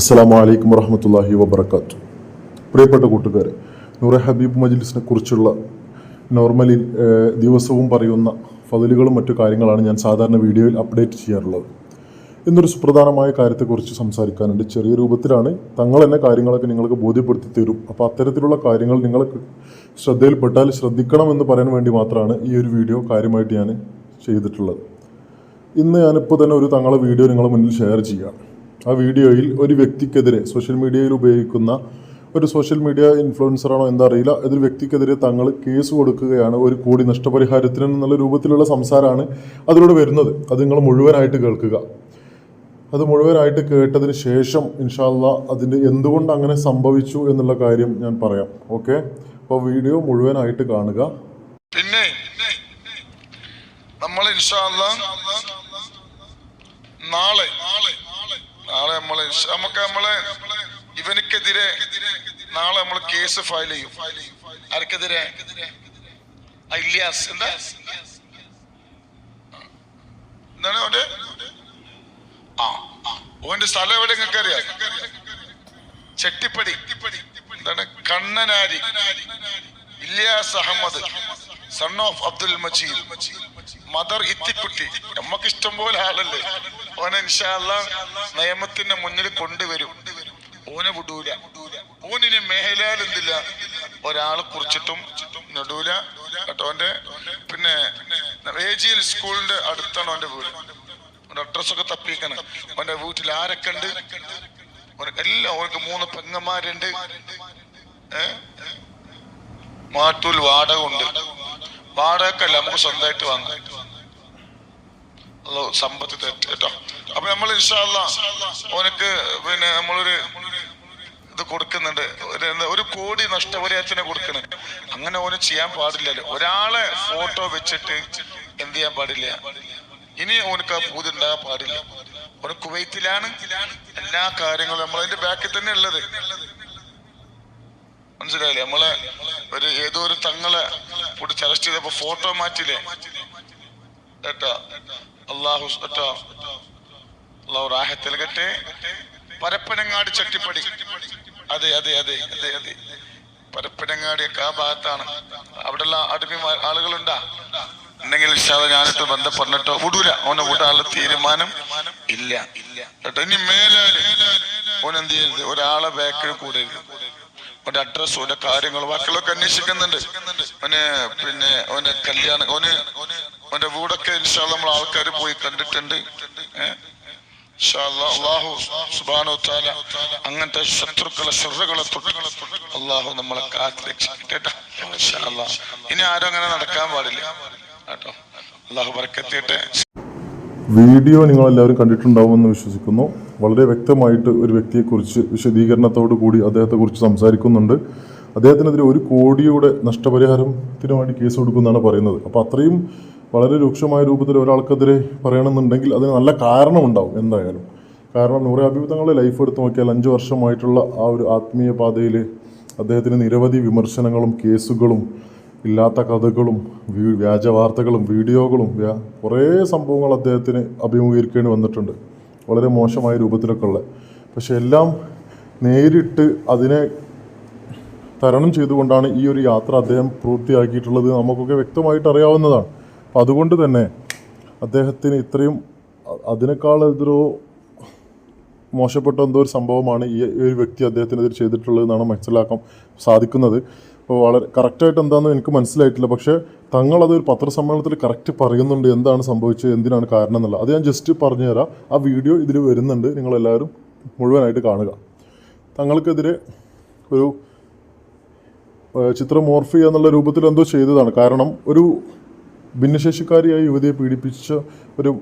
അസ്സാം വലൈക്കും വറഹമത്തല്ലാഹി വബർക്കാത്തു പ്രിയപ്പെട്ട കൂട്ടുകാരെ നൂറെ ഹബീബ് മജ്ലിസിനെ കുറിച്ചുള്ള നോർമലി ദിവസവും പറയുന്ന ഫതിലുകളും മറ്റു കാര്യങ്ങളാണ് ഞാൻ സാധാരണ വീഡിയോയിൽ അപ്ഡേറ്റ് ചെയ്യാറുള്ളത്. ഇന്നൊരു സുപ്രധാനമായ കാര്യത്തെക്കുറിച്ച് സംസാരിക്കാനുണ്ട്. ചെറിയ രൂപത്തിലാണ് തങ്ങൾ തന്നെ കാര്യങ്ങളൊക്കെ നിങ്ങൾക്ക് ബോധ്യപ്പെടുത്തി തരും. അപ്പോൾ അത്തരത്തിലുള്ള കാര്യങ്ങൾ നിങ്ങൾ ശ്രദ്ധയിൽപ്പെട്ടാൽ ശ്രദ്ധിക്കണം എന്ന് പറയാൻ വേണ്ടി മാത്രമാണ് ഈ ഒരു വീഡിയോ കാര്യമായിട്ട് ഞാൻ ചെയ്തിട്ടുള്ളത്. ഇന്ന് ഞാനിപ്പോൾ തന്നെ ഒരു തങ്ങളെ വീഡിയോ നിങ്ങളുടെ മുന്നിൽ ഷെയർ ചെയ്യാം ആ വീഡിയോയിൽ ഒരു വ്യക്തിക്കെതിരെ സോഷ്യൽ മീഡിയയിൽ ഉപയോഗിക്കുന്ന ഒരു സോഷ്യൽ മീഡിയ ഇൻഫ്ലുവൻസറാണോ എന്താ അറിയില്ല. ഇതൊരു വ്യക്തിക്കെതിരെ തങ്ങൾ കേസ് കൊടുക്കുകയാണ് ഒരു കൂടി നഷ്ടപരിഹാരത്തിന് എന്നുള്ള രൂപത്തിലുള്ള സംസാരമാണ് അതിലൂടെ വരുന്നത്. അത് നിങ്ങൾ മുഴുവനായിട്ട് കേൾക്കുക. അത് മുഴുവനായിട്ട് കേട്ടതിന് ശേഷം ഇൻഷാല്ല അതിന്റെ എന്തുകൊണ്ട് അങ്ങനെ സംഭവിച്ചു എന്നുള്ള കാര്യം ഞാൻ പറയാം. ഓക്കെ അപ്പോൾ വീഡിയോ മുഴുവനായിട്ട് കാണുക. പിന്നെ നമ്മൾ ഇൻഷാല്ല നാളെ നമുക്ക് നമ്മളെ ഇവനക്കെതിരെ നാളെ നമ്മൾ കേസ് ഫയൽ ചെയ്യും. ആർക്കെതിരെ? ഇല്യാസ്. എന്താ? എന്താണ് അവന്റെ ആ ഓന്റെ സ്ഥലം എവിടെ നിങ്ങൾക്ക് അറിയാം ചെട്ടിപ്പടി. എന്താണ്? Kannanari. Ilyas Ahammed. Son of Abdul Majeed. Mother Ithikutty നമുക്ക് ഇഷ്ടം പോലെ ആളല്ലേ? ഓനെ ഇൻഷാല്ല നിയമത്തിന്റെ മുന്നിൽ കൊണ്ടുവരും. ഓനെ വിടൂല. ഓനിന് മേലാൽ എന്തില്ല? ഒരാളെ കുറിച്ചിട്ടും നെടൂല. കേട്ടോ ഓന്റെ പിന്നെ റേജിയൽ സ്കൂളിന്റെ അടുത്താണ് ഓന്റെ വീട്. ഓന്റെ അഡ്രസ് ഒക്കെ തപ്പിക്കണം ഓന്റെ വീട്ടിൽ ആരൊക്കെ ഉണ്ട്? എല്ലാം ഓനക്ക് മൂന്ന് പെങ്ങന്മാരുണ്ട്. ഏഹ് മാട്ടൂൽ വാടക ഉണ്ട്. വാടകക്കല്ല നമുക്ക് സ്വന്തമായിട്ട് വാങ്ങാം. സമ്പത്ത് കേട്ടോ. അപ്പൊ നമ്മൾ ഇൻഷാല്ല ഓനക്ക് പിന്നെ നമ്മളൊരു ഇത് കൊടുക്കുന്നുണ്ട്. ഒരു കോടി നഷ്ടപരിഹാരത്തിന് കൊടുക്കണ്. അങ്ങനെ ഓന് ചെയ്യാൻ പാടില്ലല്ലോ ഒരാളെ ഫോട്ടോ വെച്ചിട്ട് എന്ത് ചെയ്യാൻ പാടില്ല. ഇനി ഓനക്ക് ആ പൂതി ഉണ്ടാകാൻ പാടില്ല. ഓന് കുവൈത്തിലാണ് എല്ലാ കാര്യങ്ങളും നമ്മളതിന്റെ ബാക്കിൽ തന്നെ ഉള്ളത്. മനസ്സിലായില്ലേ? നമ്മളെ ഒരു ഏതോ ഒരു തങ്ങളെ കൂടി അറസ്റ്റ് ചെയ്തപ്പോ ഫോട്ടോ മാറ്റില്ലേ? കേട്ടോ. അള്ളാഹു അള്ളാഹു റാഹത്ത് നൽകട്ടെ. പരപ്പനങ്ങാടി ചട്ടിപ്പടി. അതെ അതെ അതെ അതെ അതെ. പരപ്പനങ്ങാടിയൊക്കെ ആ ഭാഗത്താണ് അവിടെയുള്ള അടുപ്പി ആളുകളുണ്ടാ? ഉണ്ടെങ്കിൽ ഇഷാദ ഞാനിട്ട് പറഞ്ഞിട്ടോ വിടൂല. അവനെ വിടാനുള്ള തീരുമാനം ഇല്ല. കേട്ടോ? ഇനി മേലാൽ ചെയ്യരുത്? ഒരാളെ ബാക്കിൽ കൂടരുത്. ഓന്റെ അഡ്രസ് ഓന്റെ കാര്യങ്ങൾ ബാക്കിയുള്ളൊക്കെ അന്വേഷിക്കുന്നുണ്ട്. ഓന് പിന്നെ ഓന് കല്യാണം ഓന് ഓന്റെ വീടൊക്കെ ഇൻഷാല്ല നമ്മൾ ആൾക്കാർ പോയി കണ്ടിട്ടുണ്ട്. അള്ളാഹു സുബാനോ താല അങ്ങനത്തെ ശത്രുക്കളെ ശ്രദ്ധകളെ തൊട്ടുകളെ അള്ളാഹു നമ്മളെ കാത്ത് രക്ഷിക്കട്ടെ ഇനി ആരും അങ്ങനെ നടക്കാൻ പാടില്ല കേട്ടോ. അള്ളാഹു പറക്കെത്തിയിട്ട് വീഡിയോ നിങ്ങൾ എല്ലാവരും കണ്ടിട്ടുണ്ടാവുമെന്ന് വിശ്വസിക്കുന്നു. വളരെ വ്യക്തമായിട്ട് ഒരു വ്യക്തിയെക്കുറിച്ച് വിശദീകരണത്തോടു കൂടി അദ്ദേഹത്തെക്കുറിച്ച് സംസാരിക്കുന്നുണ്ട്. അദ്ദേഹത്തിനെതിരെ ഒരു കോടിയുടെ നഷ്ടപരിഹാരത്തിന് വേണ്ടി കേസ് കൊടുക്കുമെന്നാണ് പറയുന്നത്. അപ്പോൾ അത്രയും വളരെ രൂക്ഷമായ രൂപത്തിൽ ഒരാൾക്കെതിരെ പറയണമെന്നുണ്ടെങ്കിൽ അതിന് നല്ല കാരണമുണ്ടാവും എന്തായാലും. കാരണം നൂറെ തങ്ങളുടെ ലൈഫ് എടുത്ത് നോക്കിയാൽ അഞ്ച് വർഷമായിട്ടുള്ള ആ ഒരു ആത്മീയ പാതയിൽ അദ്ദേഹത്തിന് നിരവധി വിമർശനങ്ങളും കേസുകളും ഇല്ലാത്ത കഥകളും വ്യാജ വാർത്തകളും വീഡിയോകളും കുറേ സംഭവങ്ങൾ അദ്ദേഹത്തിന് അഭിമുഖീകരിക്കേണ്ടി വന്നിട്ടുണ്ട്. വളരെ മോശമായ രൂപത്തിലൊക്കെ ഉള്ള. പക്ഷെ എല്ലാം നേരിട്ട് അതിനെ തരണം ചെയ്തുകൊണ്ടാണ് ഈ ഒരു യാത്ര അദ്ദേഹം പൂർത്തിയാക്കിയിട്ടുള്ളത് നമുക്കൊക്കെ വ്യക്തമായിട്ട് അറിയാവുന്നതാണ്. അപ്പം അതുകൊണ്ട് തന്നെ അദ്ദേഹത്തിന് ഇത്രയും അതിനേക്കാൾ ഇതൊരു മോശപ്പെട്ട എന്തോ ഒരു സംഭവമാണ് ഈ ഒരു വ്യക്തി അദ്ദേഹത്തിനെതിരെ ചെയ്തിട്ടുള്ളതെന്നാണ് മനസ്സിലാക്കാൻ സാധിക്കുന്നത്. അപ്പോൾ വളരെ കറക്റ്റായിട്ട് എന്താണെന്ന് എനിക്ക് മനസ്സിലായിട്ടില്ല. പക്ഷേ തങ്ങളത് ഒരു പത്രസമ്മേളനത്തിൽ കറക്റ്റ് പറയുന്നുണ്ട് എന്താണ് സംഭവിച്ചത് എന്തിനാണ് കാരണം എന്നുള്ളത്. അത് ഞാൻ ജസ്റ്റ് പറഞ്ഞുതരാം. ആ വീഡിയോ ഇതിൽ വരുന്നുണ്ട്. നിങ്ങളെല്ലാവരും മുഴുവനായിട്ട് കാണുക. തങ്ങൾക്കെതിരെ ഒരു ചിത്രമോർഫി ചിത്രം മോർഫ് എന്നുള്ള രൂപത്തിൽ എന്തോ ചെയ്തതാണ്. കാരണം ഒരു ഭിന്നശേഷിക്കാരിയായ യുവതിയെ പീഡിപ്പിച്ച ഒരു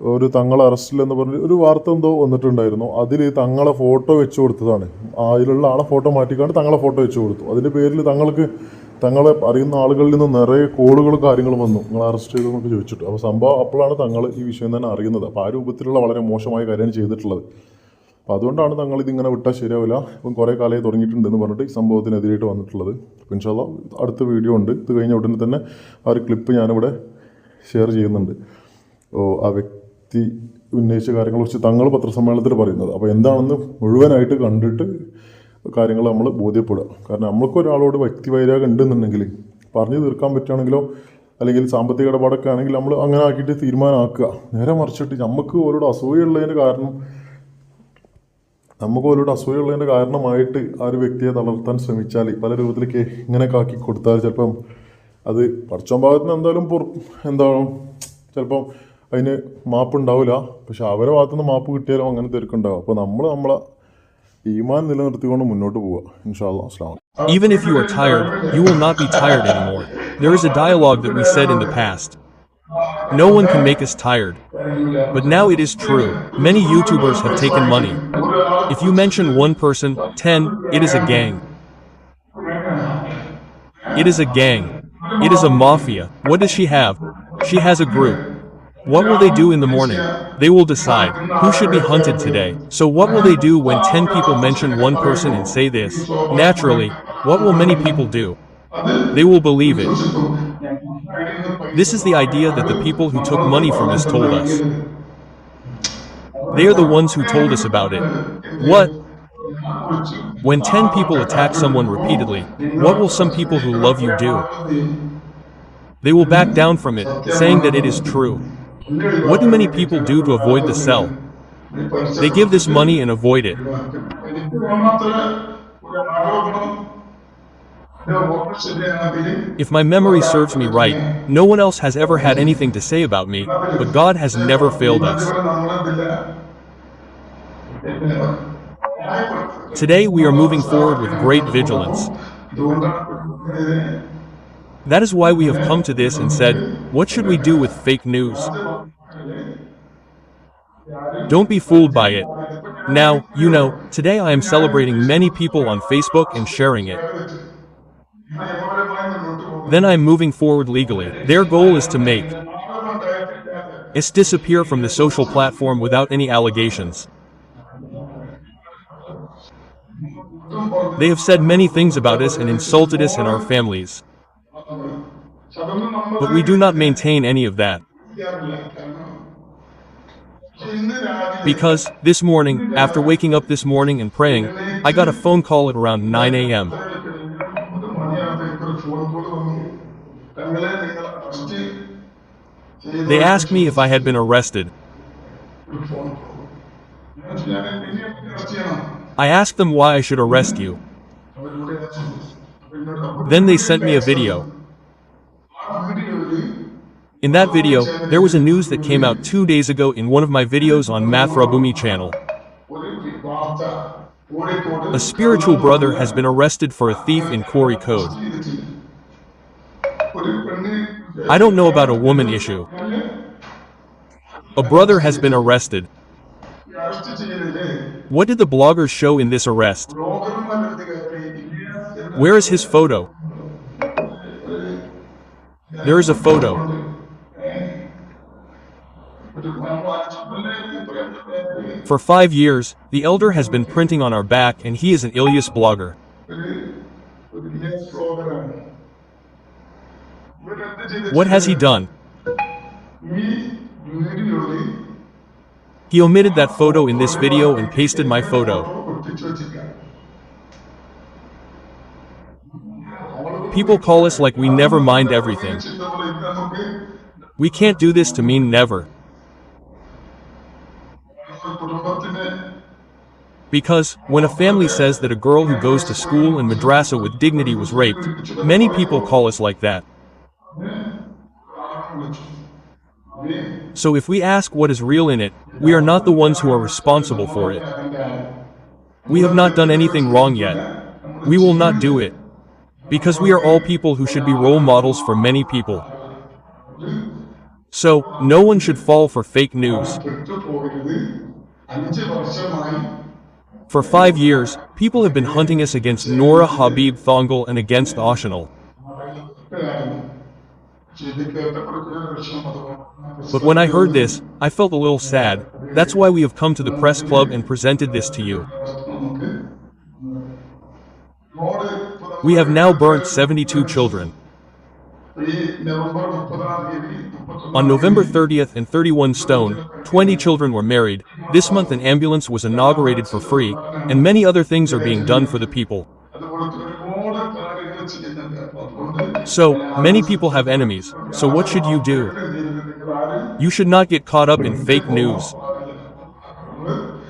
ഒരു തങ്ങളെ അറസ്റ്റിൽ എന്ന് പറഞ്ഞ് ഒരു വാർത്ത എന്തോ വന്നിട്ടുണ്ടായിരുന്നു. അതിൽ തങ്ങളെ ഫോട്ടോ വെച്ച് കൊടുത്തതാണ്. അതിലുള്ള ആളെ ഫോട്ടോ മാറ്റിക്കാണ്ട് തങ്ങളെ ഫോട്ടോ വെച്ച് കൊടുത്തു. അതിന്റെ പേരിൽ തങ്ങൾക്ക് തങ്ങളെ അറിയുന്ന ആളുകളിൽ നിന്ന് നിറയെ കോളുകളും കാര്യങ്ങളും വന്നു. നിങ്ങൾ അറസ്റ്റ് ചെയ്തു എന്നൊക്കെ ചോദിച്ചിട്ട്. അപ്പോൾ സംഭവം അപ്പോഴാണ് തങ്ങൾ ഈ വിഷയം തന്നെ അറിയുന്നത്. അപ്പോൾ ആ രൂപത്തിലുള്ള വളരെ മോശമായ കാര്യമാണ് ചെയ്തിട്ടുള്ളത്. അപ്പോൾ അതുകൊണ്ടാണ് തങ്ങൾ ഇതിങ്ങനെ വിട്ടാൽ ശരിയാവില്ല. ഇപ്പം കുറേ കാലമായി തുടങ്ങിയിട്ടുണ്ടെന്ന് പറഞ്ഞിട്ട് ഈ സംഭവത്തിനെതിരായിട്ട് വന്നിട്ടുള്ളത്. അപ്പം ഇൻഷാല്ല അടുത്ത വീഡിയോ ഉണ്ട്. ഇത് കഴിഞ്ഞ ഉടനെ തന്നെ ആ ഒരു ക്ലിപ്പ് ഞാനിവിടെ ഷെയർ ചെയ്യുന്നുണ്ട്. ഓ ആ വ്യക്തി ഉന്നയിച്ച കാര്യങ്ങളെക്കുറിച്ച് തങ്ങൾ പത്രസമ്മേളനത്തിൽ പറയുന്നത്. അപ്പോൾ എന്താണെന്ന് മുഴുവനായിട്ട് കണ്ടിട്ട് കാര്യങ്ങൾ നമ്മൾ ബോധ്യപ്പെടുക. കാരണം നമ്മൾക്ക് ഒരാളോട് വ്യക്തിവൈരാഗം ഉണ്ടെന്നുണ്ടെങ്കിൽ പറഞ്ഞു തീർക്കാൻ പറ്റുകയാണെങ്കിലോ അല്ലെങ്കിൽ സാമ്പത്തിക ഇടപാടൊക്കെ ആണെങ്കിൽ നമ്മൾ അങ്ങനെ ആക്കിയിട്ട് തീരുമാനമാക്കുക. നേരെ മറിച്ചിട്ട് നമുക്ക് ഓരോട് അസൂയുള്ളതിന്റെ കാരണം നമുക്ക് ഓരോട് അസൂയുള്ളതിന്റെ കാരണമായിട്ട് ആ ഒരു വ്യക്തിയെ തളർത്താൻ ശ്രമിച്ചാൽ പല രൂപത്തിലേക്ക് ഇങ്ങനെ കാക്കി കൊടുത്താൽ ചിലപ്പം അത് പഠിച്ചോൻ ഭാഗത്ത് നിന്ന് എന്തായാലും പുറ എന്താണ് ചിലപ്പം അതിന് മാപ്പ് ഉണ്ടാവില്ല പക്ഷെ അവരെ ഭാഗത്തുനിന്ന് മാപ്പ് കിട്ടിയാലും അങ്ങനെ തിരക്കുണ്ടാവും അപ്പോൾ നമ്മൾ നമ്മളെ ഈമാൻ നിലനിർത്തിക്കൊണ്ട് മുന്നോട്ട് പോവുക ഇൻഷാല്ലാ അസ്ലാം. Even if you are tired, you will not be tired anymore. There is a dialogue that we said in the past. No one can make us tired. But now it is true. Many YouTubers have taken money. If you mention one person, 10, it is a gang. It is a gang. It is a mafia. What does she have? She has a group. What will they do in the morning? They will decide who should be hunted today. So, what will they do when 10 people mention one person and say this? Naturally, what will many people do? They will believe it. This is the idea that the people who took money from us told us. They are the ones who told us about it. What? When 10 people attack someone repeatedly, what will some people who love you do? They will back down from it, saying that it is true. What do many people do to avoid the cell? They give this money and avoid it. If my memory serves me right, no one else has ever had anything to say about me, but God has never failed us. Today we are moving forward with great vigilance. That is why we have come to this and said, what should we do with fake news? Don't be fooled by it. Now, you know, today I am celebrating many people on Facebook and sharing it. Then I am moving forward legally. Their goal is to make us disappear from the social platform without any allegations. They have said many things about us and insulted us and our families. But we do not maintain any of that. Because, this morning, after waking up this morning and praying, I got a phone call at around 9 a.m. They asked me if I had been arrested. I asked them why I should arrest you. Then they sent me a video. In that video, there was a news that came out two days ago in one of my videos on Math Rabumi channel. A spiritual brother has been arrested for a thief in Quarry Code. I don't know about a woman issue. A brother has been arrested. What did the bloggers show in this arrest? Where is his photo? There is a photo. For five years, the elder has been printing on our back and he is an Ilyas blogger. What has he done? He omitted that photo in this video and pasted my photo. People call us like we never mind everything. We can't do this to mean never. Because, when a family says that a girl who goes to school and madrasa with dignity was raped, many people call us like that. So if we ask what is real in it, we are not the ones who are responsible for it. We have not done anything wrong yet. We will not do it. Because we are all people who should be role models for many people. So, no one should fall for fake news. For five years, people have been hunting us against Nora Habib Thongal and against Oshanal. But When I heard this, I felt a little sad. That's why we have come to the press club and presented this to you. We have now burnt 72 children. On November 30th and 31 Stone, 20 children were married, this month an ambulance was inaugurated for free, and many other things are being done for the people. So, many people have enemies, so what should you do? You should not get caught up in fake news.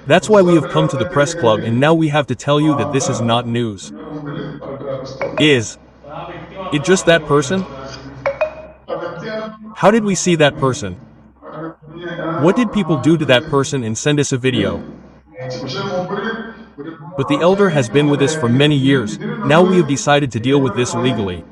That's why we have come to the press club and now we have to tell you that this is not news. Is it just that person? How did we see that person? What did people do to that person and send us a video? But the elder has been with us for many years, now we have decided to deal with this legally.